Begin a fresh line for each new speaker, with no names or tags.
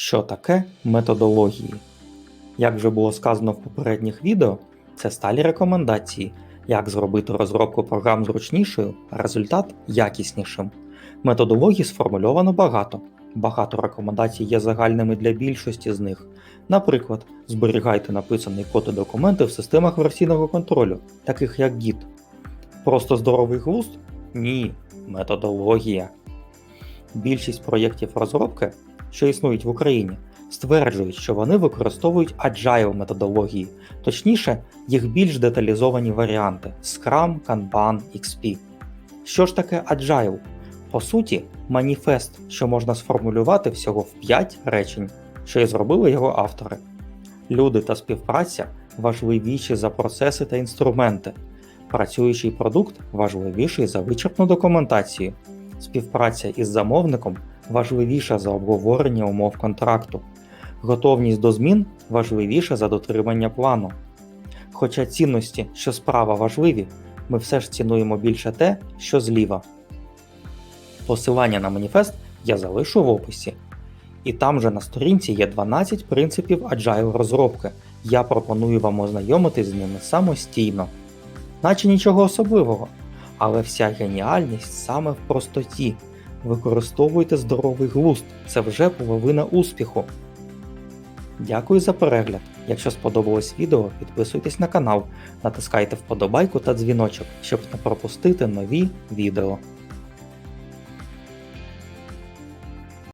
Що таке методології? Як вже було сказано в попередніх відео, це сталі рекомендації, як зробити розробку програм зручнішою, а результат якіснішим. Методологій сформульовано багато. Багато рекомендацій є загальними для більшості з них. Наприклад, зберігайте написаний код і документи в системах версійного контролю, таких як Git. Просто здоровий глузд? Ні, методологія. Більшість проєктів розробки, що існують в Україні, стверджують, що вони використовують agile методології, точніше, їх більш деталізовані варіанти Scrum, Kanban, XP. Що ж таке agile? По суті, маніфест, що можна сформулювати всього в 5 речень, що і зробили його автори. Люди та співпраця важливіші за процеси та інструменти. Працюючий продукт важливіший за вичерпну документацію. Співпраця із замовником важливіша за обговорення умов контракту. Готовність до змін важливіша за дотримання плану. Хоча цінності, що справа важливі, ми все ж цінуємо більше те, що зліва. Посилання на маніфест я залишу в описі. І там же на сторінці є 12 принципів agile розробки. Я пропоную вам ознайомитись з ними самостійно. Наче нічого особливого, але вся геніальність саме в простоті. Використовуйте здоровий глузд, це вже половина успіху. Дякую за перегляд. Якщо сподобалось відео, підписуйтесь на канал, натискайте вподобайку та дзвіночок, щоб не пропустити нові відео.